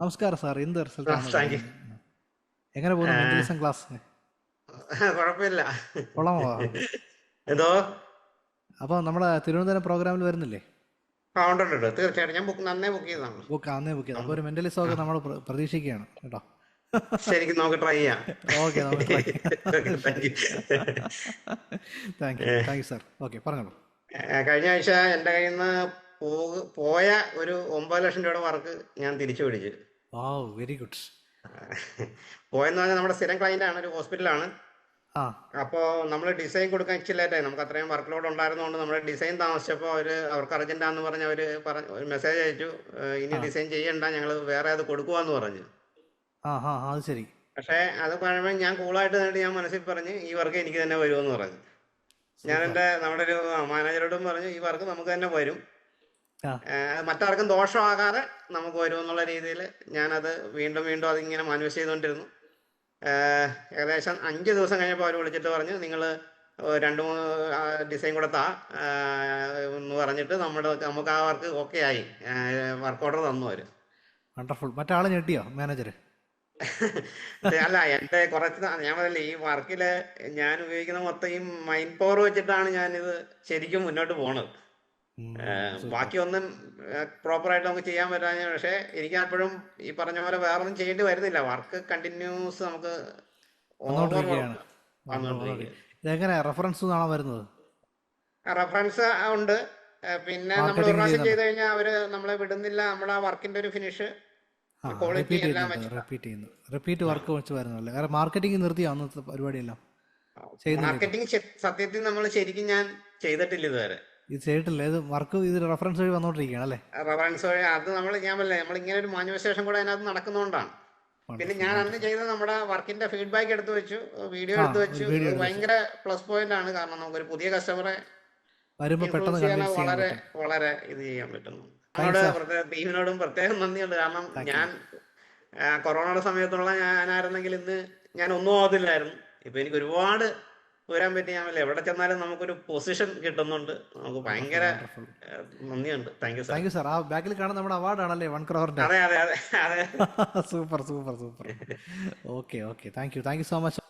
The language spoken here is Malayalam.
നമസ്കാരം സാർ എന്ത് റിസൾട്ട് എങ്ങനെ പോകുന്നു ക്ലാസ് കുഴപ്പമില്ല. എന്തോ? അപ്പോൾ നമ്മുടെ തിരുവനന്തപുരം പ്രോഗ്രാമിൽ വരുന്നില്ലേ. തീർച്ചയായിട്ടും. ഞാൻ ബുക്ക് നന്നേ ബുക്ക് ചെയ്തതാണ്. ബുക്ക് അന്നേ ഒരു മെന്റലിസം ഒക്കെ നമ്മൾ പ്രതീക്ഷിക്കുകയാണ് കേട്ടോ. ശരിക്കും നമുക്ക് ട്രൈ ചെയ്യാം. Okay. Thank you thank you sir okay പറഞ്ഞോളൂ. കഴിഞ്ഞ ആഴ്ച എന്റെ കയ്യിൽ നിന്ന് പോയ ഒരു ഒമ്പത് ലക്ഷം രൂപയുടെ വർക്ക് ഞാൻ തിരിച്ചു പിടിച്ചു. വെരി ഗുഡ് പോയെന്ന് പറഞ്ഞാൽ നമ്മുടെ സ്ഥിരം ക്ലൈന്റ് ആണ് ഒരു ഹോസ്പിറ്റലാണ് ആണ്. അപ്പോൾ നമ്മൾ ഡിസൈൻ കൊടുക്കാൻ ഇച്ചിരി ലേറ്റായി നമുക്ക് അത്രയും വർക്ക് ലോഡ് ഉണ്ടായിരുന്നതുകൊണ്ട് നമ്മുടെ ഡിസൈൻ താമസിച്ചപ്പോൾ അവർ അവർക്ക് അർജന്റാന്ന് പറഞ്ഞ് അവർ പറഞ്ഞ ഒരു മെസ്സേജ് അയച്ചു. ഇനി ഡിസൈൻ ചെയ്യണ്ട ഞങ്ങൾ വേറെ അത് കൊടുക്കുവാന്ന് പറഞ്ഞു. അത് ശരി. പക്ഷേ അത് പറയുമ്പോൾ ഞാൻ കൂളായിട്ട് നേടി ഞാൻ മനസ്സിൽ പറഞ്ഞു ഈ വർക്ക് എനിക്ക് തന്നെ വരുമെന്ന് പറഞ്ഞു. ഞാൻ എന്റെ നമ്മുടെ ഒരു മാനേജറോടും പറഞ്ഞു ഈ വർക്ക് നമുക്ക് തന്നെ വരും. മറ്റാർക്കും ദോഷമാകാതെ നമുക്ക് വരും എന്നുള്ള രീതിയിൽ ഞാനത് വീണ്ടും വീണ്ടും അതിങ്ങനെ മാനുവസ് ചെയ്തുകൊണ്ടിരുന്നു. ഏകദേശം അഞ്ച് ദിവസം കഴിഞ്ഞപ്പോൾ അവർ വിളിച്ചിട്ട് പറഞ്ഞു നിങ്ങൾ രണ്ട് മൂന്ന് ഡിസൈൻ കൊടുത്താ എന്ന് പറഞ്ഞിട്ട് നമ്മുടെ നമുക്ക് ആ വർക്ക് ഓക്കെ ആയി. വർക്ക് ഓർഡർ തന്നു അവർ വണ്ടർഫുൾ മറ്റാൾ ഞെട്ടിയോ മാനേജർ അല്ല എന്റെ കുറച്ച് ഞാൻ പറയില്ല ഈ വർക്കിൽ ഞാൻ ഉപയോഗിക്കുന്ന മൊത്തം ഈ മൈൻഡ് പവർ വെച്ചിട്ടാണ് ഞാനിത് ശരിക്കും മുന്നോട്ട് പോണത്. ഏഹ് ബാക്കി ഒന്നും പ്രോപ്പർ ആയിട്ട് നമുക്ക് ചെയ്യാൻ പറ്റാഞ്ഞ പക്ഷേ എനിക്ക് അപ്പോഴും ഈ പറഞ്ഞ പോലെ വേറെ ഒന്നും ചെയ്യേണ്ടി വരുന്നില്ല. വർക്ക് കണ്ടിന്യൂസ് നമുക്ക് ഇതെങ്ങനെ റെഫറൻസ് വരുന്നത്? റെഫറൻസ് ഉണ്ട്. പിന്നെ നമ്മൾ ഒരു പ്രാവശ്യം ചെയ്ത് കഴിഞ്ഞാൽ അവർ നമ്മളെ വിടുന്നില്ല. നമ്മുടെ ആ വർക്കിന്റെ ഒരു ഫിനിഷ് റിപ്പീറ്റ് ചെയ്യുന്നു. റിപ്പീറ്റ് വർക്ക് വെച്ച് വരുന്നല്ലേ കാരണം മാർക്കറ്റിംഗ് നിർത്തിയോ അന്നത്തെ പരിപാടിയെല്ലാം? മാർക്കറ്റിംഗ് സത്യത്തിൽ നമ്മൾ ശരിക്കും ഞാൻ ചെയ്തിട്ടില്ല ഇതുവരെ. ഇത് ചെയ്തിട്ടില്ല. ഇത് വർക്ക് ഇത് റെഫറൻസ് വഴി വന്നോണ്ടിരിക്കുകയാണ് അല്ലേ? റഫറൻസ് വഴി അത് നമ്മൾ ഞാൻ പറഞ്ഞില്ലേ നമ്മൾ ഇങ്ങനെ ഒരു മാനുവൈസേഷൻ കൂടെ അതിനകത്ത് നടക്കുന്നതുകൊണ്ടാണ് പിന്നെ ഞാൻ അന്ന് ചെയ്ത നമ്മുടെ വർക്കിന്റെ ഫീഡ്ബാക്ക് എടുത്തു വെച്ചു വീഡിയോ എടുത്തു വെച്ചു. ഭയങ്കര പ്ലസ് പോയിന്റ് ആണ്. കാരണം നമുക്ക് ഒരു പുതിയ കസ്റ്റമറെ വളരെ വളരെ ഇത് ചെയ്യാൻ പറ്റുന്നു. അവരോട് ടീമിനോടും പ്രത്യേകം നന്ദിയുണ്ട്. കാരണം ഞാൻ കൊറോണയുടെ സമയത്തുള്ള ഞാനായിരുന്നെങ്കിൽ ഇന്ന് ഞാൻ ഒന്നും ആവത്തില്ലായിരുന്നു. ഇപ്പൊ എനിക്ക് ഒരുപാട് വരാൻ പറ്റി ഞാൻ എവിടെ ചെന്നാലും നമുക്കൊരു പൊസിഷൻ കിട്ടുന്നുണ്ട്. നമുക്ക് ഭയങ്കര നന്ദിയുണ്ട്. Thank you sir thank you sir ആ ബാക്കിൽ കാണുന്ന നമ്മുടെ അവാർഡ് ആണല്ലേ വൺ ക്രോറിന്റെ അതെ അതെ അതെ അതെ. Super super super. Okay okay thank you thank you so much